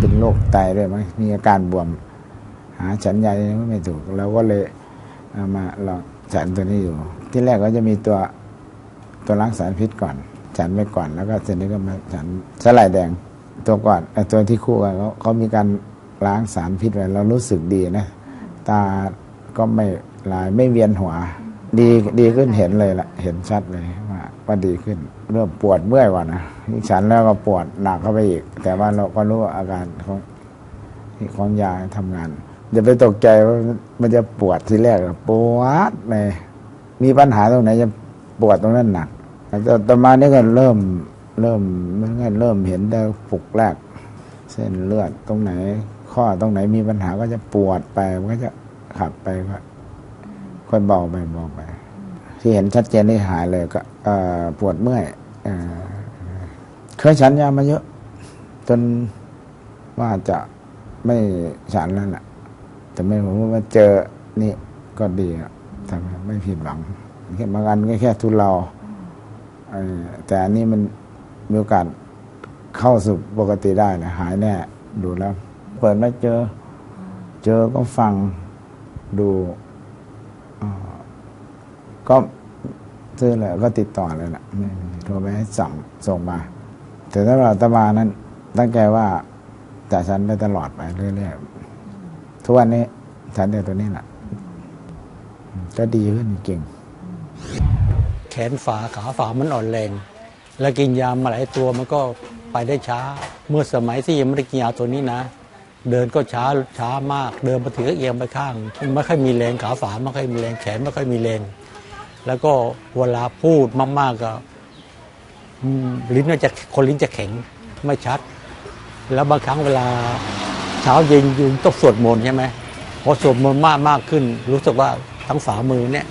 เป็นโรคไตด้วยมั้งมีอาการบวม หาฉันยาไม่ถูกเราก็เลยเอามาลองฉันตัวนี้อยู่ ที่แรกก็จะมีตัวตัวล้างสารพิษก่อน ฉันไปก่อนแล้วก็เสร็จนี้ก็มาฉันสลายแดงตัวก่อนตัวที่คู่กันเขาเขามีการล้างสารพิษไว้เรารู้สึกดีนะ ตาก็ไม่ลายไม่เวียนหัว ดีดีขึ้นเห็นเลยละเห็นชัดเลย ว่าว่าดีขึ้น เริ่มปวดเมื่อยก่อนะฉันแล้วก็ปวดหนักเข้าไปอีก แต่ว่าเราก็รู้อาการของของยาทำงานอย่าไปตกใจว่ามันจะปวดทีแรกอะปวดเลยมีปัญหาตรงไหนจะปวดตรงนั้นหนักแต่ต่อมานี่ก็เริ่มเริ่มมันก็เริ่มเห็นได้ปุกแรก เส้นเลือดตรงไหน ข้อตรงไหนมีปัญหาก็จะปวดไปมันก็จะขับไปก็ค่อยเบาไปเบาไป ที่เห็นชัดเจนที่หายเลยก็ปวดเมื่อยเอเคยฉันยามาเยอะ จนว่าจะไม่ฉันแล้วแหละแต่ไม่ผมว่าเจอนี่ก็ดีทำไม่ผิดหวังแค่บางอันก็แค่ทุเราแต่อันนี้มันมีโอกาสเข้าสู่ปกติได้นะหายแน่ดูแล้ว เปิดมาเจอ เจอก็ฟังดูอ่า ก็ซื้อเลยก็ติดต่อเลยล่ะโทรไปให้สั่งส่งมา แต่ถ้าเราตมานั้นตั้งใจว่าจะฉันได้ตลอดไปเรื่อยๆทุกวันนี้ฉันแต่ตัวนี้แหละก็ดีขึ้นจริงแขนฝาขาฝามันอ่อนแรง แล้วกินยามาหลายตัวมันก็ไปได้ช้า เมื่อสมัยที่ยังไม่ได้กินยาตัวนี้นะ เดินก็ช้าช้ามาก เดินมาถือเอียงไปข้าง ไม่ค่อยมีแรงขาฝาไม่ค่อยมีแรงแขนไม่ค่อยมีแรง แล้วก็เวลาพูดมากๆก็ลิ้นมันจะคนลิ้นจะแข็งไม่ชัด แล้วบางครั้งเวลาเช้าเย็นยืนต้องสวดมนต์ใช่ไหมพอสวดมนต์มากมากขึ้น รู้สึกว่าทั้งฝ่ามือเนี่ย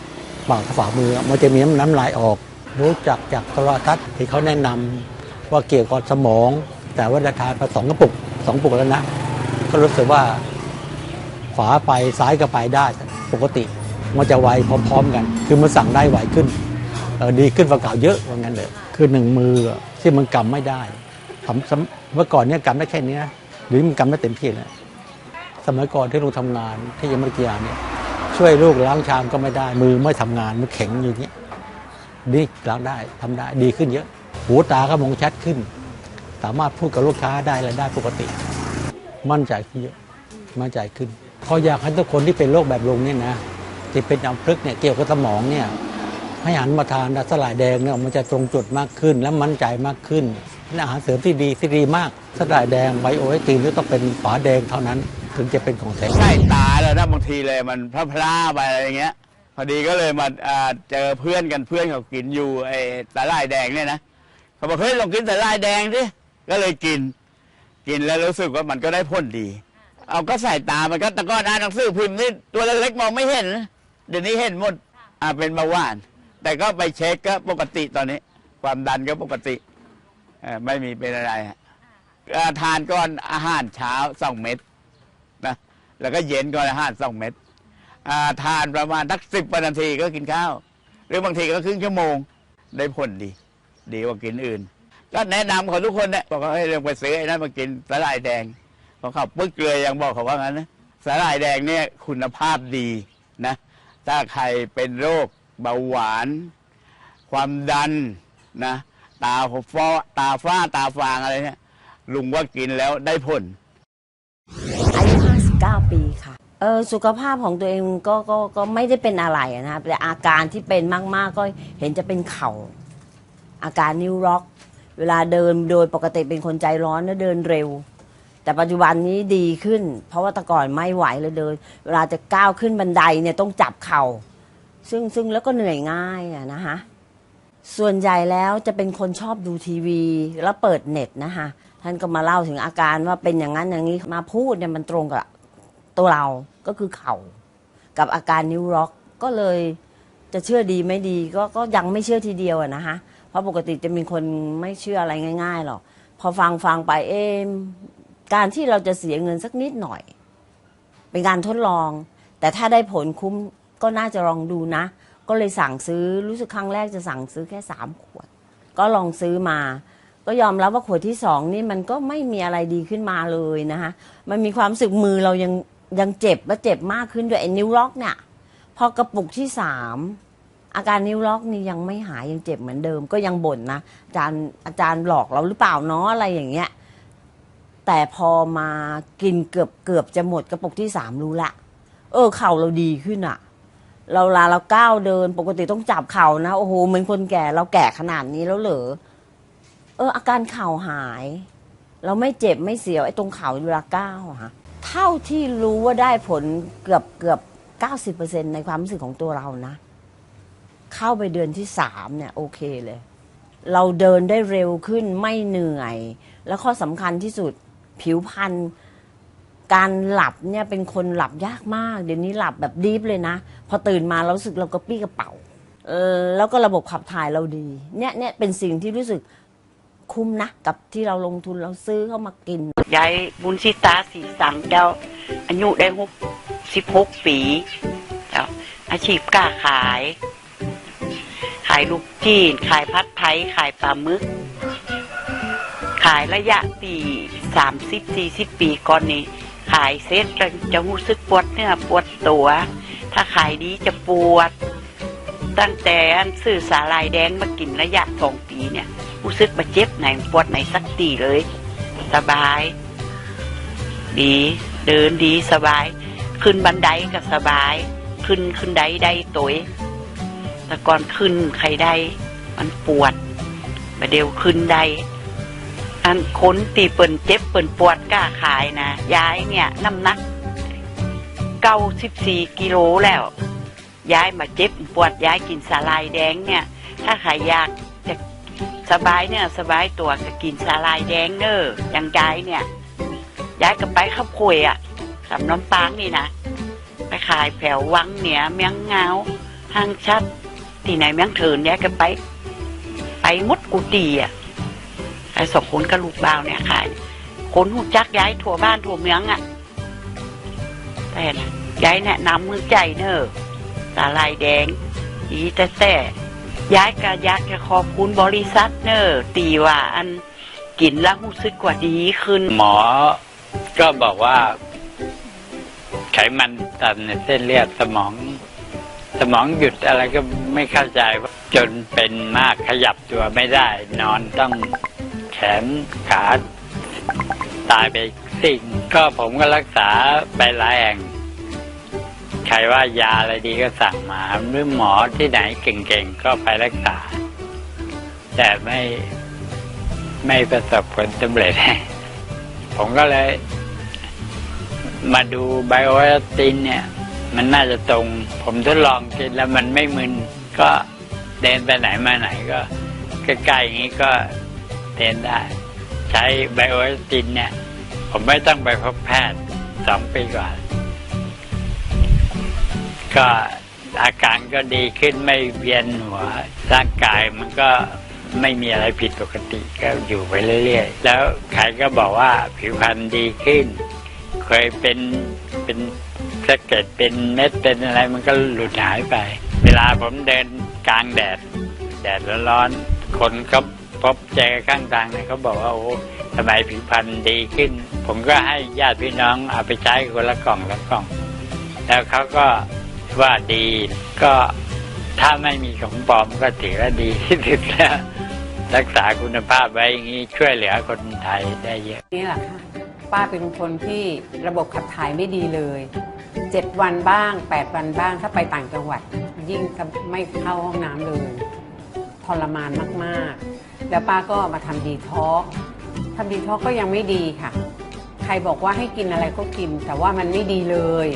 ปากทั้งฝ่ามือมันจะมีน้ำลายออก รู้จักจากโทรทัศน์ที่เขาแนะนำว่าเกี่ยวกับสมอง แต่ว่าได้ทานไปสองกระปุกสองกระปุกแล้วนะ ก็รู้สึกว่าฝาไปซ้ายก็ไปได้ปกติ มันจะไวพร้อมๆกัน คือมันสั่งได้ไวขึ้นดีขึ้นกว่าเก่าเยอะว่างั้นเลยคือหนึ่งมือที่มันกำไม่ได้ทำสมเมื่อก่อนเนี่ยกำได้แค่นี้หรือมันกำไม่เต็มที่เลยสมัยก่อนที่ลูกทำงานที่ยังไม่ได้กีฬาเนี่ยช่วยลูกล้างชามก็ไม่ได้ มือไม่ทำงานมันแข็งอยู่างเงี้ยนี่ล้างได้ทำได้ดีขึ้นเยอะ หูตาก็มองชัดขึ้น สามารถพูดกับลูกค้าได้อะไรได้ปกติ มั่นใจขึ้นเยอะมั่นใจขึ้นพออยากให้ทุกคนที่เป็นโรคแบบลุงเนี่ยนะ ที่เป็นอัมพฤกษ์เนี่ยเกี่ยวกับสมองเนี่ยให้หันมาทานดาสลายแดงเนี่ยมันจะตรงจุดมากขึ้น และมั่นใจมากขึ้นเป็นอาหารเสริมที่ดีที่ดีมากสลายแดงไบโอไอตินนี่ต้องเป็นฝาแดงเท่านั้น ถึงจะเป็นของแท้ใช่ตาแล้วนะบางทีเลยมันพลาพลาๆไปอะไรอย่างเงี้ยพอดีก็เลยมาเจอเพื่อนกันเพื่อนเขากินอยู่ไอ้สาลายแดงเนี่ยนะเขาบอกเฮ้ยลองกินสาลายแดงดิก็เลยกิน กินแล้วรู้สึกว่ามันก็ได้ผลดี เอาก็ใส่ตามันก็แตะก้อนอ่านหนังสือพิมพ์นี่ตัวเล็กๆมองไม่เห็น เดี๋ยวนี้เห็นหมดอ่าเป็นเบาหวาน แต่ก็ไปเช็คก็ปกติตอนนี้ ความดันก็ปกติเอ่อไม่มีเป็นอะไรฮะอ่าทานก่อนอาหารเช้าสองเม็ดนะแล้วก็เย็นก่อนอาหารสองเม็ดอ่าทานประมาณสักสิบนาทีก็กินข้าว หรือบางทีก็ครึ่งชั่วโมงได้ผลดี ดีกว่ากินอื่น ก็แนะนำเขาทุกคนเนี่ยบอกว่าให้เรื่องไปซื้อไอ้นั่นมากินสาหร่ายแดงเพราะเขาปึ๊กเลยยังบอกเขาว่างั้นนะสาหร่ายแดงเนี่ยคุณภาพดีนะ ถ้าใครเป็นโรคเบาหวาน ความดันนะตาฟ้าตาฟ้าตาฟางอะไรเนี่ยลุงว่ากินแล้วได้ผล อายุ 59 ปีค่ะ เออสุขภาพของตัวเองก็ก็ก็ไม่ได้เป็นอะไรนะครับแต่อาการที่เป็นมากๆก็เห็นจะเป็นเข่า อาการนิ้วล็อก เวลาเดินโดยปกติเป็นคนใจร้อนแล้วเดินเร็ว แต่ปัจจุบันนี้ดีขึ้น เพราะว่าแต่ก่อนไม่ไหวเลยเดินเวลาจะก้าวขึ้นบันไดเนี่ยต้องจับเข่า ซึ่งซึ่งแล้วก็เหนื่อยง่ายอะนะคะส่วนใหญ่แล้วจะเป็นคนชอบดูทีวี แล้วเปิดเน็ตนะคะท่านก็มาเล่าถึงอาการว่าเป็นอย่างนั้นอย่างนี้มาพูดเนี่ยมันตรงกับตัวเราก็คือเข่า กับอาการนิ้วล็อกก็เลยจะเชื่อดีไม่ดีก็ก็ยังไม่เชื่อทีเดียวอะนะคะเพราะปกติจะมีคนไม่เชื่ออะไรง่าย ๆหรอกพอฟังฟังไปเอม การที่เราจะเสียเงินสักนิดหน่อย เป็นการทดลอง แต่ถ้าได้ผลคุ้มก็น่าจะลองดูนะ ก็เลยสั่งซื้อรู้สึกครั้งแรกจะสั่งซื้อแค่สามขวด ก็ลองซื้อมา ก็ยอมรับว่าขวดที่สองนี่มันก็ไม่มีอะไรดีขึ้นมาเลยนะคะมันมีความรู้สึกมือเรายังยังเจ็บและเจ็บมากขึ้นด้วยไอ้นิ้วล็อกเนี่ยพอกระปุกที่สามอาการนิ้วล็อกนี่ยังไม่หายยังเจ็บเหมือนเดิม ก็ยังบ่นนะอาจารย์อาจารย์หลอกเราหรือเปล่าเนาะอะไรอย่างเงี้ย แต่พอมากินเกือบเกือบจะหมดกระปุกที่สามรู้ละ เออเข่าเราดีขึ้นอะเราลาเราก้าวเดินปกติต้องจับเข่านะโอ้โหเหมือนคนแก่เราแก่ขนาดนี้แล้วเหรอเอออาการเข่าหาย เราไม่เจ็บไม่เสียวไอ้ตรงเข่าเวลาก้าวอะฮะเท่าที่รู้ว่าได้ผลเกือบเกือบเก้าสิบเปอร์เซ็นในความรู้สึกของตัวเรานะ เข้าไปเดือนที่สามเนี่ยโอเคเลย เราเดินได้เร็วขึ้นไม่เหนื่อย แล้วข้อสำคัญที่สุด ผิวพรรณการหลับเนี่ยเป็นคนหลับยากมาก เดี๋ยวนี้หลับแบบดีฟเลยนะ พอตื่นมาเราสึกเรากระปี้กระเป๋าเออแล้วก็ระบบขับถ่ายเราดี เนี่ยเนี่ยเป็นสิ่งที่รู้สึกคุ้มนะกับที่เราลงทุนเราซื้อเข้ามากินยายบุญสิตาสีสังเจ้าอายุได้หกสิบหกปีเจ้าอาชีพกล้าขาย ขายลูกจีน ขายพัดไทยขายปลาหมึก ขายระยะปี สามสิบสี่สิบปีก่อนนี้ ขายเซ็ตจะรู้สึกปวดเนื้อปวดตัว ถ้าขายดีจะปวด ตั้งแต่อันซื้อสาลายแดงมากินระยะสองปีเนี่ยรู้สึกมาเจ็บไหนปวดไหนสักตีเลย สบาย ดี เดินดีสบาย ขึ้นบันไดก็สบาย ขึ้นขึ้นไดได้ตัวแต่ก่อนขึ้นใครได้ มันปวดมาเดียวขึ้นได้ อันคนตีเปิ่นเจ็บเปิ่นปวดกล้าขายนะย้ายเนี่ยน้ำหนักเก้าสิบสี่กิโลแล้ว ย้ายมาเจ็บปวดย้ายกินสาลายแดงเนี่ย ถ้าใครอยากจะสบายเนี่ยสบายตัวก็กินสาลายแดงเนออย่างย้ายเนี่ย ย้ายกับไปขับคุยอะกับน้ำปางนี่นะไปขายแผววังเหนียเมียงเงาห้างชัด ที่ไหนเมียงเถินย้ายกันไป ไปมุดกุฏิอะ สองคนกับลูกบ่าวเนี่ยขายคนหูจักย้ายทั่วบ้านทั่วเมืองอะ แต่ย้ายแนะนำมือใจเนอสาลายแดง อีแต่แต่ย้ายก็อยากจะขอบคุณบริษัทเนอตีว่าอันกินแล้วรู้สึกว่าดีขึ้น หมอ ก็บอกว่า ไขมันตันในเส้นเลือดสมอง สมองหยุดอะไรก็ไม่เข้าใจว่าจนเป็นมากขยับตัวไม่ได้ นอนต้อง แขนขาตายไปสิ่งก็ผมก็รักษาไปหลายแห่ง ใครว่ายาอะไรดีก็สั่งมาหรือหมอที่ไหนเก่งๆ ก็ไปรักษา แต่ไม่ไม่ประสบผลสำเร็จ ผมก็เลย มาดูไบโอเอตินเนี่ย มันน่าจะตรง ผมทดลองกินแล้วมันไม่มึนก็เดินไปไหนมาไหนก็ใกล้ๆอย่างนี้ก็ เดินได้ ใช้ไบโอเอตินเนี่ย ผมไม่ต้องไปพบแพทย์สองปีกว่า ก็อาการก็ดีขึ้นไม่เวียนหัวร่างกายมันก็ไม่มีอะไรผิดปกติก็อยู่ไปเรื่อยๆ แล้วใครก็บอกว่าผิวพรรณดีขึ้น เคยเป็นเป็นสะเก็ดเป็นเม็ดเป็นอะไรมันก็หลุดหายไป เวลาผมเดินกลางแดด แดดร้อนๆคนก็ พบเจอข้างทางเนี่ยเขาบอกว่าโอ้ทำไมผิวพรรณดีขึ้น ผมก็ให้ญาติพี่น้องเอาไปใช้คนละกล่องละกล่อง แล้วเขาก็ว่าดีก็ถ้าไม่มีของปลอมก็ถือว่าดีที่สุดแล้วรักษาคุณภาพไว้อย่างนี้ช่วยเหลือคนไทยได้เยอะนี่แหละค่ะป้าเป็นคนที่ระบบขับถ่ายไม่ดีเลยเจ็ดวันบ้างแปดวันบ้างถ้าไปต่างจังหวัด ยิ่งไม่เข้าห้องน้ำเลยทรมานมาก ๆ แล้วป้าก็มาทำดีท็อกทำดีท็อกก็ยังไม่ดีค่ะ ใครบอกว่าให้กินอะไรก็กิน แต่ว่ามันไม่ดีเลย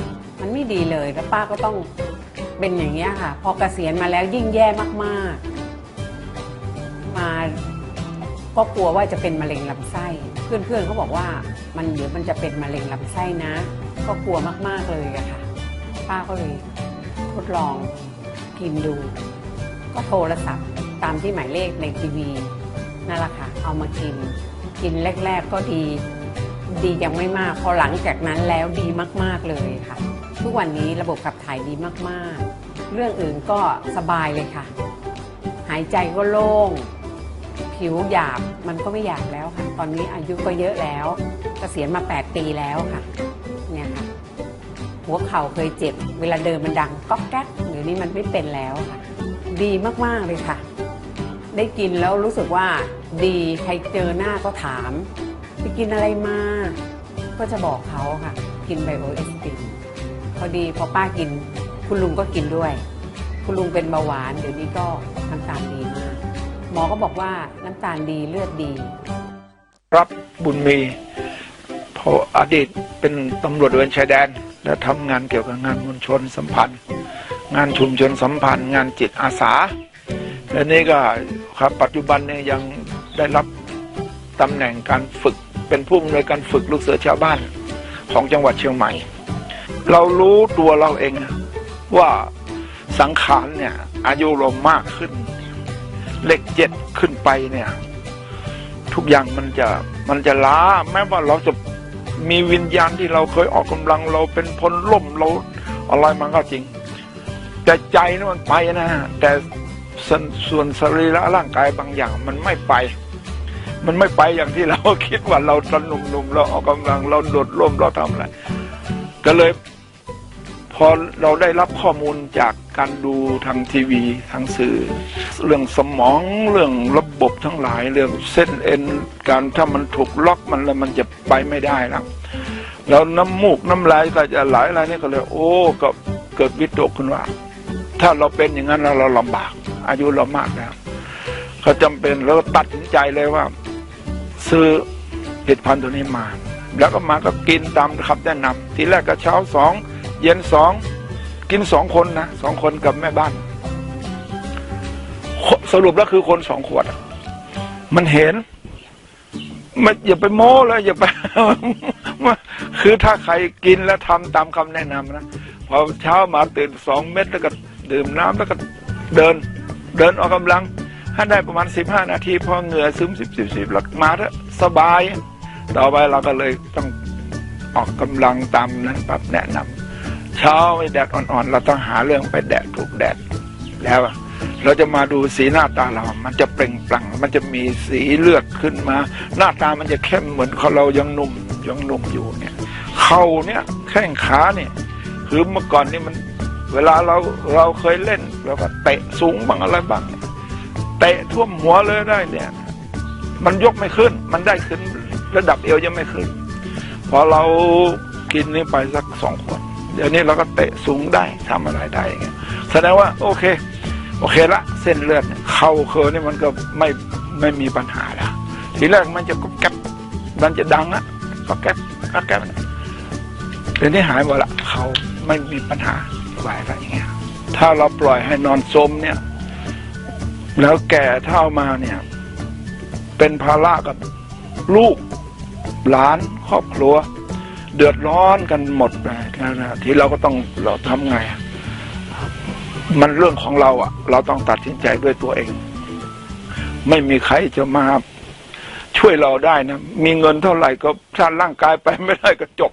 มันไม่ดีเลยแล้วป้าก็ต้องเป็นอย่างนี้ยค่ะ พอเกษียณมาแล้วยิ่งแย่มากๆ มาก็กลัวว่าจะเป็นมะเร็งลำไส้ เพื่อนๆเขาบอกว่ามันเดี๋ยวมันจะเป็นมะเร็งลำไส้นะ ก็กลัวมากๆเลยอะค่ะ ป้าก็เลยทดลองกินดู ก็โทรศัพท์ตามที่หมายเลขในทีวี นั่นแหละค่ะ เอามากิน กินแรก ๆก็ดี ดียังไม่มาก พอหลังจากนั้นแล้วดีมากๆเลยค่ะ ทุกวันนี้ระบบขับถ่ายดีมากๆ เรื่องอื่นก็สบายเลยค่ะ หายใจก็โล่ง ผิวหยาบมันก็ไม่หยาบแล้วค่ะ ตอนนี้อายุก็เยอะแล้วเกษียณมา 8 ปีแล้วค่ะเนี่ยค่ะหัวเข่าเคยเจ็บ เวลาเดินมันดังก๊อกแก๊กเดี๋ยวนี้มันไม่เป็นแล้วค่ะ ดีมากๆเลยค่ะ ได้กินแล้วรู้สึกว่า ดีใครเจอหน้าก็ถาม ไปกินอะไรมา ก็จะบอกเขาค่ะ กินไบโอเอสตินพอดีพอป้ากิน คุณลุงก็กินด้วย คุณลุงเป็นเบาหวาน เดี๋ยวนี้ก็น้ำตาลดีมาก หมอก็บอกว่าน้ำตาลดีเลือดดี รับบุญมีพราะอดีตเป็นตำรวจเวรชายแดน และทำงานเกี่ยวกับงานมวลชนสัมพันธ์ งานชุมชนสัมพันธ์ งานจิตอาสาและนี่ก็ครับปัจจุบันเนี่ยยัง ได้รับตำแหน่งการฝึกเป็นผู้อำนวยการฝึกลูกเสือชาวบ้านของจังหวัดเชียงใหม่ เรารู้ตัวเราเองว่าสังขารเนี่ยอายุเรามากขึ้น เลขเจ็ดขึ้นไปเนี่ย ทุกอย่างมันจะมันจะล้าแม้ว่าเราจะมีวิญญาณที่เราเคยออกกำลังเราเป็นพลล่มเราอะไรมันก็จริง แต่ใจนี่มันไปนะ แต่สส่วนสรีระร่างกายบางอย่างมันไม่ไป มันไม่ไปอย่างที่เราคิดว่าเราตอนหนุ่มๆเราออกกำลังเราโดดร่มเราทำอะไรก็เลย พอเราได้รับข้อมูลจากการดูทางทีวีทางสื่อ เรื่องสมองเรื่องระบบทั้งหลาย เรื่องเส้นเอ็นการถ้ามันถูกล็อกมันแล้วมันจะไปไม่ได้แล้วแล้วน้ำมูกน้ำลายก็จะไหลอะไรนี่ก็เลย โอ้ก็เกิดวิตกขึ้นว่า ถ้าเราเป็นอย่างนั้นเราลำบาก อายุเรามากแล้วก็จำเป็นแล้วตัดสินใจเลยว่า ซื้อผลิตภัณฑ์ตัวนี้มา แล้วก็มาก็กินตามคำแนะนำทีแรกก็เช้าสองเย็นสองกินสองคนนะสองคนกับแม่บ้าน สรุปแล้วคือคนสองขวด มันเห็นไม่อย่าไปโม้เลยอย่าไปคือถ้าใครกินแล้วทำตามคำแนะนำนะพอเช้ามาตื่นสองเม็ดแล้วก็ดื่มน้ำแล้วก็เดิน เดินออกกำลัง ให้ได้ประมาณสิบห้านาทีพอเหงื่อซึมสิบสิบสิบหลักมาแล้วสบาย ต่อไปเราก็เลยต้องออกกำลังตามนั้นปั๊บแนะนำเช้าไม่แดดอ่อนๆ เราต้องหาเรื่องไปแดดถูกแดด แล้วเราจะมาดูสีหน้าตาเรา มันจะเปล่งปลั่ง มันจะมีสีเลือดขึ้นมา หน้าตามันจะเข้มเหมือนเรายังหนุ่มยังหนุ่มอยู่เนี่ย เข่าเนี่ยแข้งขาเนี่ยคือเมื่อก่อนนี่มัน เวลาเราเราเคยเล่นเราก็เตะสูงบ้างอะไรบ้างเนี่ย เตะท่วมหัวเลยได้เนี่ย มันยกไม่ขึ้น มันได้ขึ้นระดับเอวยังไม่ขึ้น พอเรากินนี่ไปสักสองขวดเดี๋ยวนี้เราก็เตะสูงได้ทำอะไรได้อย่างเงี้ยแสดงว่าโอเค โอเคละเส้นเลือดเข่าเคอนี่มันก็ไม่ไม่มีปัญหาแล้วทีแรกมันจะก็แก๊บมันจะดังอะก็แก๊บก็แก๊บเดี๋ยวนี้หายหมดละเขาไม่มีปัญหาไหวอะไรอย่างเงี้ยถ้าเราปล่อยให้นอนสมเนี่ย แล้วแก่เท่ามาเนี่ย เป็นภาระกับลูกหลานครอบครัว เดือดร้อนกันหมดไปแล้วนะที่เราก็ต้องเราทำไง มันเรื่องของเราอะ เราต้องตัดสินใจด้วยตัวเอง ไม่มีใครจะมาช่วยเราได้นะ มีเงินเท่าไหร่ก็ถ้าร่างกายไปไม่ได้ก็จบ